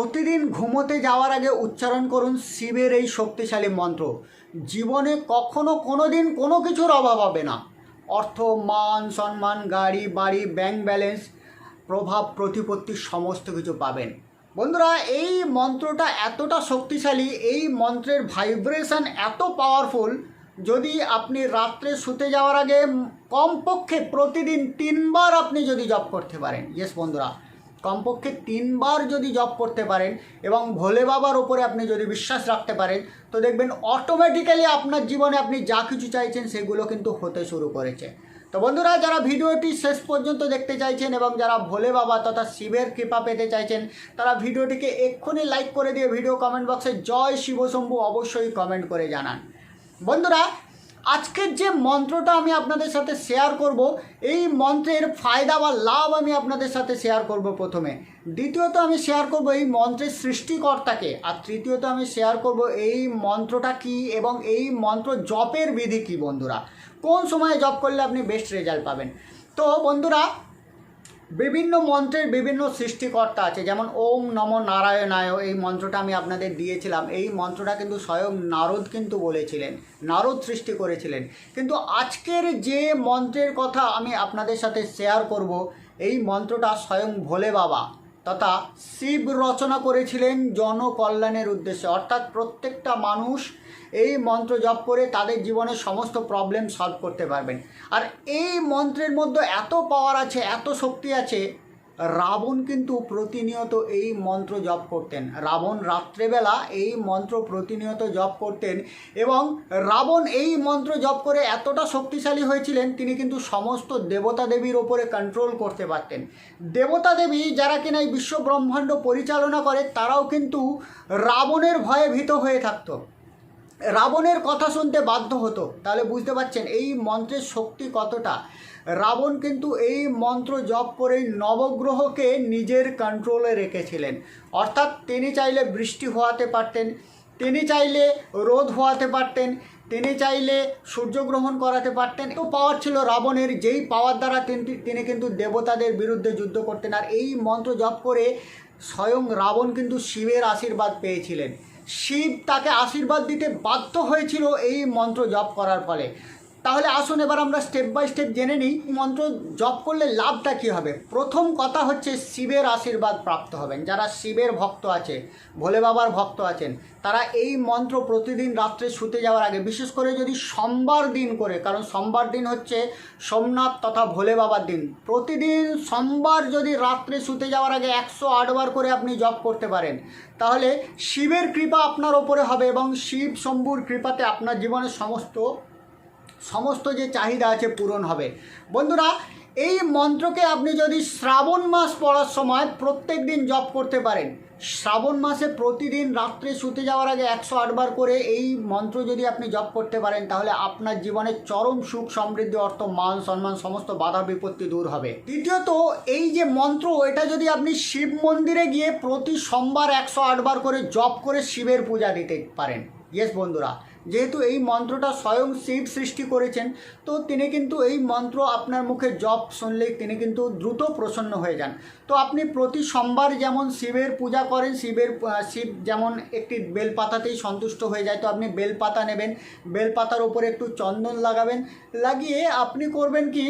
প্রতিদিন ঘুমোতে যাওয়ার আগে উচ্চারণ করুন শিবের এই শক্তিশালী মন্ত্র। জীবনে কখনো কোনো দিন কোনো কিছুর অভাব হবে না। অর্থ, মান, সম্মান, গাড়ি, বাড়ি ব্যাংক ব্যালেন্স প্রভাব, প্রতিপত্তি সমস্ত কিছু পাবেন। বন্ধুরা, এই মন্ত্রটা এতটা শক্তিশালী, এই মন্ত্রের ভাইব্রেশন এত পাওয়ারফুল যদি আপনি রাত্রে শুতে যাওয়ার আগে কমপক্ষে প্রতিদিন তিনবার আপনি যদি জপ করতে পারেন। ইয়েস বন্ধুরা। কমপক্ষে তিনবার যদি জব করতে পারেন এবং ভোলে বাবার ওপরে আপনি যদি বিশ্বাস রাখতে পারেন, তো দেখবেন অটোমেটিক্যালি আপনার জীবনে আপনি যা কিছু চাইছেন সেগুলো কিন্তু হতে শুরু করেছে। তো বন্ধুরা, যারা ভিডিওটি শেষ পর্যন্ত দেখতে চাইছেন এবং যারা ভোলে বাবা তথা শিবের কৃপা পেতে চাইছেন, তারা ভিডিওটিকে এক্ষুনি লাইক করে দিয়ে ভিডিও কমেন্ট বক্সে জয় শিবশম্ভু অবশ্যই কমেন্ট করে জানান। বন্ধুরা আজকের যে মন্ত্রটা আমি আপনাদের সাথে শেয়ার করব, এই মন্ত্রের ফায়দা বা লাভ আমি আপনাদের সাথে শেয়ার করব প্রথমে। দ্বিতীয়ত আমি শেয়ার করব এই মন্ত্রের সৃষ্টিকর্তাকে, আর তৃতীয়ত আমি শেয়ার করব এই মন্ত্রটা কি এবং এই মন্ত্র জপের বিধি কি, বন্ধুরা? কোন সময়ে জপ করলে আপনি বেস্ট রেজাল্ট পাবেন? তো, বন্ধুরা বিভিন্ন মন্ত্রের বিভিন্ন সৃষ্টিকর্তা আছে, যেমন ওম নম নারায়ণায়, এই মন্ত্রটা আমি আপনাদের দিয়েছিলাম। এই মন্ত্রটা কিন্তু স্বয়ং নারদ কিন্তু বলেছিলেন, নারদ সৃষ্টি করেছিলেন। কিন্তু আজকের যে মন্ত্রের কথা আমি আপনাদের সাথে শেয়ার করব, এই মন্ত্রটা স্বয়ং ভোলে বাবা। তথা শিব রচনা করেছিলেন জনকল্যাণের উদ্দেশ্যে। অর্থাৎ প্রত্যেকটা মানুষ এই মন্ত্র জপ করে তাদের জীবনের সমস্ত প্রবলেম সলভ করতে পারবেন। আর এই মন্ত্রের মধ্যে এত পাওয়ার আছে, এত শক্তি আছে রাবণ কিন্তু প্রতিনিয়ত এই মন্ত্র জপ করতেন। রাবণ রাত্রেবেলা এই মন্ত্র প্রতিনিয়ত জপ করতেন এবং রাবণ এই মন্ত্র জপ করে এতটা শক্তিশালী হয়েছিলেন, তিনি কিন্তু সমস্ত দেবতা দেবীর ওপরে কন্ট্রোল করতে পারতেন। দেবতা দেবী যারা কিনা এই বিশ্ব ব্রহ্মাণ্ড পরিচালনা করে, তারাও কিন্তু রাবণের ভয়ে ভীত হয়ে থাকতো। রাবণের কথা শুনতে বাধ্য হতো। তাহলে বুঝতে পারছেন, এই মন্ত্রের শক্তি কতটা? রাবণ কিন্তু এই মন্ত্র জপ করেই নবগ্রহকে নিজের কন্ট্রোলে রেখেছিলেন। অর্থাৎ তিনি চাইলে বৃষ্টি হওয়াতে পারতেন, তিনি চাইলে রোদ হওয়াতে পারতেন, তিনি চাইলে সূর্যগ্রহণ করাতে পারতেন। তো পাওয়ার ছিল রাবণের, যেই পাওয়ার দ্বারা তিনি তিনি কিন্তু দেবতাদের বিরুদ্ধে যুদ্ধ করতেন। আর এই মন্ত্র জপ করে স্বয়ং রাবণ কিন্তু শিবের আশীর্বাদ পেয়েছিলেন। শিব তাকে আশীর্বাদ দিতে বাধ্য হয়েছিল এই মন্ত্র জপ করার ফলে। তাহলে আসুন এবার আমরা স্টেপ বাই স্টেপ জেনে নিই মন্ত্র জপ করলে লাভটা কী হবে? প্রথম কথা হচ্ছে শিবের আশীর্বাদ প্রাপ্ত হবেন। যারা শিবের ভক্ত আছে, ভোলে বাবার ভক্ত আছেন, তারা এই মন্ত্র প্রতিদিন রাত্রে শুতে যাওয়ার আগে, বিশেষ করে যদি সোমবার দিন করে, কারণ সোমবার দিন হচ্ছে সোমনাথ তথা ভোলে বাবার দিন। প্রতিদিন সোমবার যদি রাত্রে শুতে যাওয়ার আগে একশো আটবার করে আপনি জপ করতে পারেন, তাহলে শিবের কৃপা আপনার ওপরে হবে এবং শিব শম্ভুর কৃপাতে আপনার জীবনের সমস্ত সমস্ত যে চাহিদা আছে পূরণ হবে। বন্ধুরা, এই মন্ত্রকে আপনি যদি শ্রাবণ মাস পড়ার সময় প্রত্যেক দিন জপ করতে পারেন, শ্রাবণ মাসে প্রতিদিন রাত্রে শুতে যাওয়ার আগে একশো আটবার করে এই মন্ত্র যদি আপনি জপ করতে পারেন, তাহলে আপনার জীবনে চরম সুখ সমৃদ্ধি, অর্থ, মান, সম্মান, সমস্ত বাধা বিপত্তি দূর হবে। দ্বিতীয়ত, এই যে মন্ত্র, এটা যদি আপনি শিব মন্দিরে গিয়ে প্রতি সোমবার একশো আটবার করে জপ করে শিবের পূজা দিতে পারেন। ইয়েস বন্ধুরা। যেহেতু এই মন্ত্রটা স্বয়ং শিব সৃষ্টি করেছেন, তো তিনি কিন্তু এই মন্ত্র আপনার মুখে জপ শুনলেই তিনি কিন্তু দ্রুত প্রসন্ন হয়ে যান। তো আপনি প্রতি সোমবার যেমন শিবের পূজা করেন, শিবের শিব যেমন একটি বেলপাতাতেই সন্তুষ্ট হয়ে যায়, তো আপনি বেলপাতা নেবেন, বেলপাতার ওপরে একটু চন্দন লাগাবেন, লাগিয়ে আপনি করবেন কি,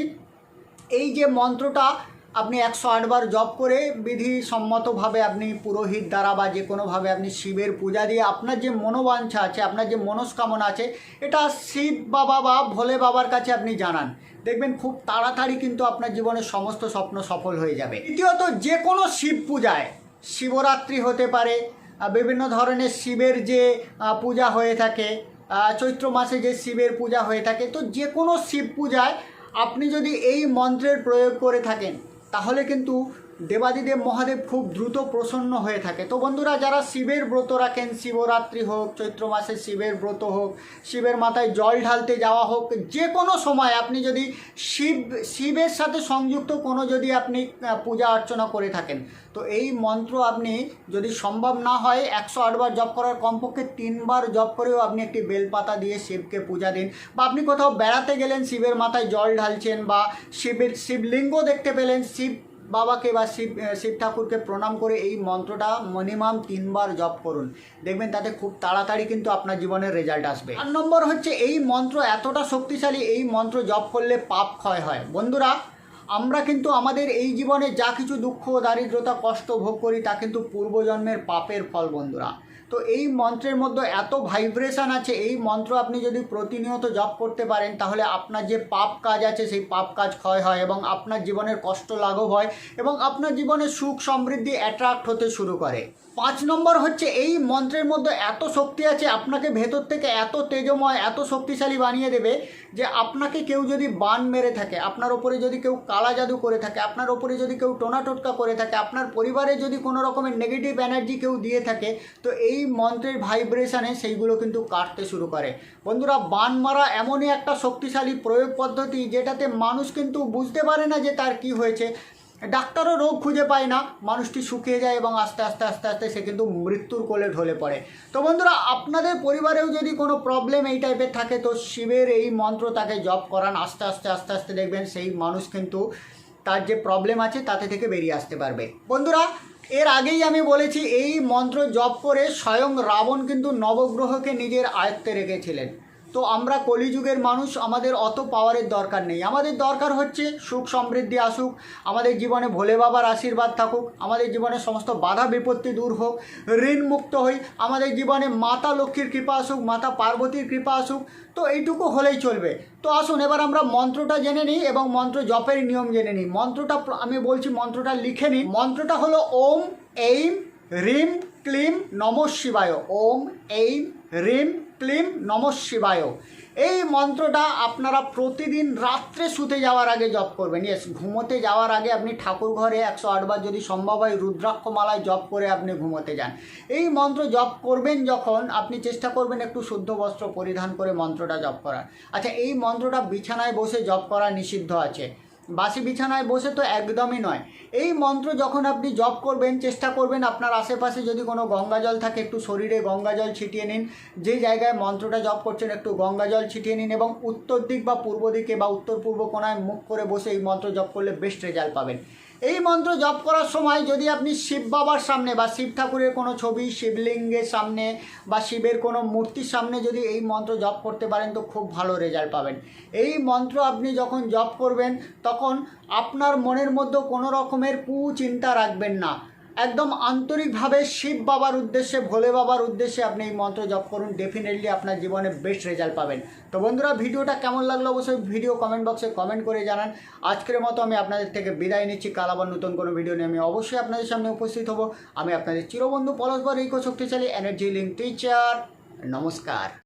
এই যে মন্ত্রটা আপনি একশো আটবার জপ করে বিধিসম্মতভাবে আপনি পুরোহিত দ্বারা বা যে কোনোভাবে আপনি শিবের পূজা দিয়ে আপনার যে মনোবাঞ্ছা আছে, আপনার যে মনস্কামনা আছে, এটা শিব বাবা বা ভোলে বাবার কাছে আপনি জানান। দেখবেন খুব তাড়াতাড়ি কিন্তু আপনার জীবনের সমস্ত স্বপ্ন সফল হয়ে যাবে। দ্বিতীয়ত, যে কোনো শিব পূজায়, শিবরাত্রি হতে পারে বিভিন্ন ধরনের শিবের যে পূজা হয়ে থাকে চৈত্র মাসে যে শিবের পূজা হয়ে থাকে, তো যে কোনো শিব পূজায় আপনি যদি এই মন্ত্রের প্রয়োগ করে থাকেন তাহলে কিন্তু দেবাদিদেব মহাদেব খুব দ্রুত প্রসন্ন হয়ে থাকে। তো বন্ধুরা, যারা শিবের ব্রত রাখেন, শিবরাত্রি হোক, চৈত্র মাসে শিবের ব্রত হোক, শিবের মাথায় জল ঢালতে যাওয়া হোক, যে কোনো সময় আপনি যদি শিব, শিবের সাথে সংযুক্ত কোনো যদি আপনি পূজা অর্চনা করে থাকেন, তো এই মন্ত্র আপনি যদি সম্ভব না হয়, একশো আটবার জপ করার কমপক্ষে তিনবার জপ করেও আপনি একটি বেলপাতা দিয়ে শিবকে পূজা দিন। বা আপনি কোথাও বেড়াতে গেলেন, শিবের মাথায় জল ঢালছেন বা শিবের শিবলিঙ্গ দেখতে পেলেন, শিব বাবাকে বা শিব শিব ঠাকুরকে প্রণাম করে এই মন্ত্রটা মিনিমাম তিনবার জপ করুন। দেখবেন তাতে খুব তাড়াতাড়ি কিন্তু আপনার জীবনের রেজাল্ট আসবে। আর নম্বর হচ্ছে, এই মন্ত্র এতটা শক্তিশালী, এই মন্ত্র জপ করলে পাপ ক্ষয় হয়। বন্ধুরা, আমরা কিন্তু আমাদের এই জীবনে যা কিছু দুঃখ, দারিদ্রতা, কষ্ট ভোগ করি, তা কিন্তু পূর্বজন্মের পাপের ফল, বন্ধুরা। তো এই মন্ত্রের মধ্যে এত ভাইব্রেশন আছে, এই মন্ত্র আপনি যদি প্রতিনিয়ত জপ করতে পারেন, তাহলে আপনার যে পাপ কাজ আছে, সেই পাপ কাজ ক্ষয় হয় এবং আপনার জীবনের কষ্ট লাঘব হয় এবং আপনার জীবনে সুখ সমৃদ্ধি অ্যাট্রাক্ট হতে শুরু করে। পাঁচ নম্বর হচ্ছে এই মন্ত্রের মধ্যে এত শক্তি আছে, আপনাকে ভেতর থেকে এত তেজময়, এত শক্তিশালী বানিয়ে দেবে যে আপনাকে কেউ যদি বান মেরে থাকে, আপনার ওপরে যদি কেউ কালা জাদু করে থাকে, আপনার ওপরে যদি কেউ টোনা টোটকা করে থাকে, আপনার পরিবারে যদি কোনো রকমের নেগেটিভ এনার্জি কেউ দিয়ে থাকে, তো এই মন্ত্রের ভাইব্রেশনে সেইগুলো কিন্তু কাটতে শুরু করে। বন্ধুরা, বান মারা এমনই একটা শক্তিশালী প্রয়োগ পদ্ধতি যেটাতে মানুষ কিন্তু বুঝতে পারে না যে তার কি হয়েছে ডাক্তারও রোগ খুঁজে পায় না। মানুষটি শুকিয়ে যায় এবং আস্তে আস্তে আস্তে আস্তে সে কিন্তু মৃত্যুর কোলে ঢলে পড়ে। তো বন্ধুরা, আপনাদের পরিবারেও যদি কোনো প্রবলেম এই টাইপের থাকে, তো শিবের এই মন্ত্র তাকে জপ করান। আস্তে আস্তে আস্তে আস্তে দেখবেন সেই মানুষ কিন্তু তার যে প্রবলেম আছে, তাতে থেকে বেরিয়ে আসতে পারবে। বন্ধুরা, এর আগেই আমি বলেছি, এই মন্ত্র জপ করে স্বয়ং রাবণ কিন্তু নবগ্রহকে নিজের আয়ত্তে রেখেছিলেন। তো আমরা কলিযুগের মানুষ, আমাদের অত পাওয়ারের দরকার নেই। আমাদের দরকার হচ্ছে সুখ সমৃদ্ধি আসুক, আমাদের জীবনে ভোলে বাবার আশীর্বাদ থাকুক, আমাদের জীবনে সমস্ত বাধা বিপত্তি দূর হোক, ঋণ মুক্ত হই, আমাদের জীবনে মাতা লক্ষ্মীর কৃপা আসুক, মাতা পার্বতীর কৃপা আসুক, তো এইটুকু হলেই চলবে। তো আসুন, এবার আমরা মন্ত্রটা জেনে নিই এবং মন্ত্র জপের নিয়ম জেনে নিই। মন্ত্রটা আমি বলছি মন্ত্রটা লিখে নিই মন্ত্রটা হলো ওম, এইম, রিম, ক্লিম, নম শিবায়। ওম, এইম, রিম ক্লিম নম শিবায়। এই মন্ত্রটা আপনারা প্রতিদিন রাত্রে শুতে যাওয়ার আগে জপ করবেন। ইয়েস ঘুমোতে যাওয়ার আগে আপনি ঠাকুর ঘরে একশো আটবার যদি সম্ভব হয় রুদ্রাক্ষমালায় জপ করে আপনি ঘুমোতে যান। এই মন্ত্র জপ করবেন যখন আপনি চেষ্টা করবেন একটু শুদ্ধ বস্ত্র পরিধান করে মন্ত্রটা জপ করার। আচ্ছা এই মন্ত্রটা বিছানায় বসে জপ করা নিষিদ্ধ আছে। বাসি বিছানায় বসে তো একদমই নয়। এই মন্ত্র যখন আপনি জপ করবেন, চেষ্টা করবেন, আপনার আশেপাশে যদি কোনো গঙ্গা জল থাকে, একটু শরীরে গঙ্গা জল ছিটিয়ে নিন। যে জায়গায় মন্ত্রটা জপ করছেন, একটু গঙ্গা জল ছিটিয়ে নিন এবং উত্তর দিক বা পূর্ব দিকে বা উত্তর পূর্ব কোনায় মুখ করে বসে এই মন্ত্র জপ করলে বেস্ট রেজাল্ট পাবেন। এই মন্ত্র জপ করার সময় যদি আপনি শিব বাবার সামনে বা শিব ঠাকুরের কোনো ছবি, শিবলিঙ্গের সামনে বা শিবের কোনো মূর্তির সামনে যদি এই মন্ত্র জপ করতে পারেন তো খুব ভালো রেজাল্ট পাবেন। এই মন্ত্র আপনি যখন জপ করবেন তখন আপনার মনের মধ্যে কোনো রকমের কুচিন্তা রাখবেন না। একদম আন্তরিকভাবে শিব বাবার উদ্দেশ্যে, ভোলে বাবার উদ্দেশ্যে আপনি এই মন্ত্র জপ করুন। ডেফিনেটলি আপনার জীবনে বেস্ট রেজাল্ট পাবেন। তো বন্ধুরা, ভিডিওটা কেমন লাগল অবশ্যই ভিডিও কমেন্ট বক্সে কমেন্ট করে জানান। আজকের মতো আমি আপনাদের থেকে বিদায় নিচ্ছি। কাল আবার নতুন কোনো ভিডিও নিয়ে আমি অবশ্যই আপনাদের সামনে উপস্থিত হব। আমি আপনাদের চিরবন্ধু পরস্পর এই শক্তিশালী এনার্জি লিঙ্ক টিচার নমস্কার।